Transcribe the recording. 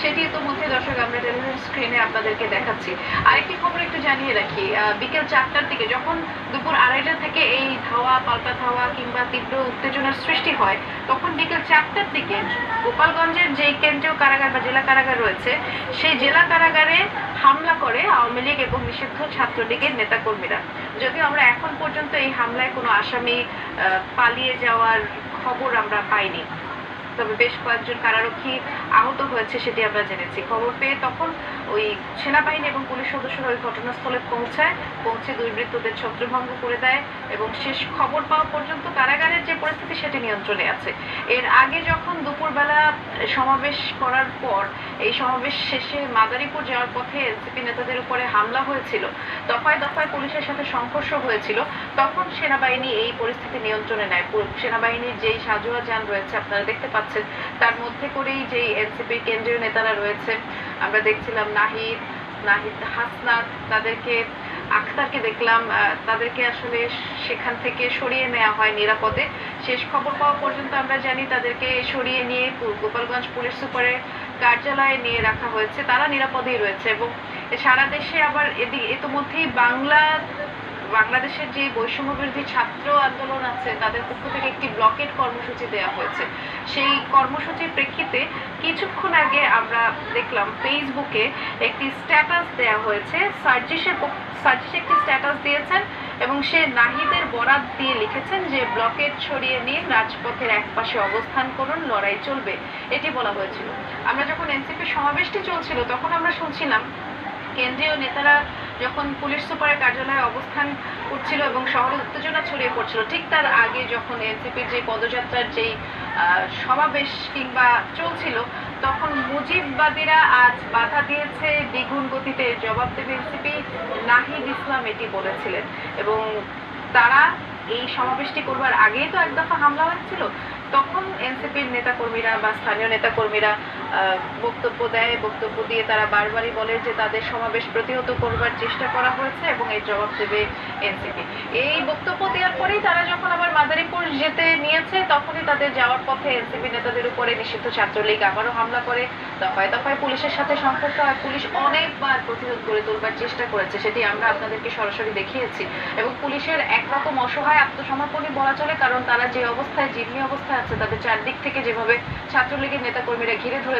সেটি ইতিমধ্যে দর্শক, আমরা টেলিভিশন স্ক্রিনে আপনাদেরকে দেখাচ্ছি। আরেকটি খবর একটু জানিয়ে রাখি বিকেল চারটার দিকে যখন দুপুর আড়াইটা থেকে এই ধাওয়া, পাল্টা ধাওয়া কিংবা তীব্র উত্তেজনার সৃষ্টি হয়, তখন বিকেল চারটার দিকে গোপালগঞ্জের যে কেন্দ্রীয় কারাগার বা জেলা কারাগার রয়েছে, সেই জেলা কারাগারে হামলা করে আওয়ামী লীগ এবং নিষিদ্ধ ছাত্রলীগের নেতাকর্মীরা। যদিও আমরা এখন পর্যন্ত এই হামলায় কোনো আসামি পালিয়ে যাওয়ার খবর আমরা পাইনি। তবে বেশ কয়েকজন কারারক্ষী আহত হয়েছে সেটি আমরা জেনেছি। খবর পেয়ে তখন ওই সেনাবাহিনী এবং পুলিশ সদস্যরা ওই ঘটনাস্থলে পৌঁছায়, পৌঁছে দুর্বৃত্তদের ছত্রভঙ্গ করে দেয় এবং শেষ খবর পাওয়া পর্যন্ত কারাগারের যে পরিস্থিতি সেটি নিয়ন্ত্রণে আছে। এর আগে যখন দুপুরবেলা সমাবেশ করার পর এই সমাবেশ শেষে মাদারীপুর যাওয়ার পথে এনসিপি নেতাদের উপরে হামলা হয়েছিল। দফায় দফায় পুলিশের সাথে সংঘর্ষ হয়েছিল। তখন সেনাবাহিনী এই পরিস্থিতি নিয়ন্ত্রণে নেয়। সেনাবাহিনীর যেই সাজোয়া যান রয়েছে, আপনারা দেখতে পাচ্ছেন, তার মধ্যে করেই যেই এনসিপির কেন্দ্রীয় নেতারা রয়েছে, আমরা দেখছিলাম নাহিদ নাহিদ হাসনাত, তাদেরকে, আখতারকে দেখলাম তাদেরকে আসলে সেখান থেকে সরিয়ে নেওয়া হয় নিরাপদে। শেষ খবর পাওয়া পর্যন্ত আমরা জানি তাদেরকে সরিয়ে নিয়ে গোপালগঞ্জ পুলিশ সুপারের কার্যালয়ে নিয়ে রাখা হয়েছে, তারা নিরাপদেই রয়েছে এবং সারা দেশে আবার এদিকে ইতোমধ্যেই বাংলা, বাংলাদেশের যে বৈষম্য বিরোধী ছাত্র আন্দোলন আছে, তাদের পক্ষ থেকে একটি ব্লকেট কর্মসূচি দেওয়া হয়েছে। সেই কর্মসূচির প্রেক্ষিতে কিছুক্ষণ আগে আমরা দেখলাম ফেসবুকে একটি স্ট্যাটাস দেওয়া হয়েছে। সার্জিসের সার্জিস একটি স্ট্যাটাস দিয়েছেন। এবং সে নাহিদের বরাত দিয়ে লিখেছেন যে, ব্লকেট ছড়িয়ে নিয়ে রাজপথের একপাশে অবস্থান করুন, লড়াই চলবে। এটি বলা হয়েছিল। আমরা যখন এনসিপি সমাবেশটি চলছিল, তখন আমরা শুনছিলাম, কেন্দ্রীয় নেতারা যখন পুলিশ সুপারের কার্যালয়ে অবস্থান করছিল এবং শহরে উত্তেজনা ছড়িয়ে পড়ছিল, ঠিক তার আগে যখন এনসিপির যে পদযাত্রার যেই সমাবেশ কিংবা চলছিল তখন মুজিববাদীরা আজ বাধা দিয়েছে, দ্বিগুণ গতিতে জবাব দেবে এনসিপি নাহিদ ইসলাম, এটি বলেছিলেন। এবং তারা এই সমাবেশটি করবার আগেই তো এক দফা হামলা হয়েছিল। তখন এনসিপির নেতাকর্মীরা বা স্থানীয় নেতাকর্মীরা বক্তব্য দেয়। বক্তব্য দিয়ে তারা বারবারই বলে যে তাদের সমাবেশ প্রতিহত করবার চেষ্টা করা হয়েছে এবং এর জবাব দেবে এনসিপি। এই বক্তব্য দেওয়ার পরেই তারা যখন আবার যেতে নিয়েছে, তখনই তাদের যাওয়ার পথে এনসিপি নেতাদের উপরে নিষিদ্ধ ছাত্রলীগ আবারও হামলা করে। দফায় দফায় পুলিশের সাথে সংঘর্ষ হয়। পুলিশ অনেকবার প্রতিরোধ করে তোলবার চেষ্টা করেছে, সেটি আমরা আপনাদেরকে সরাসরি দেখিয়েছি। এবং পুলিশের একরকম অসহায় আত্মসমর্পণই বলা চলে, কারণ তারা যে অবস্থায় জিম্মি অবস্থায় আছে, তাদের চারদিক থেকে যেভাবে ছাত্রলীগের নেতাকর্মীরা ঘিরে ধরেছে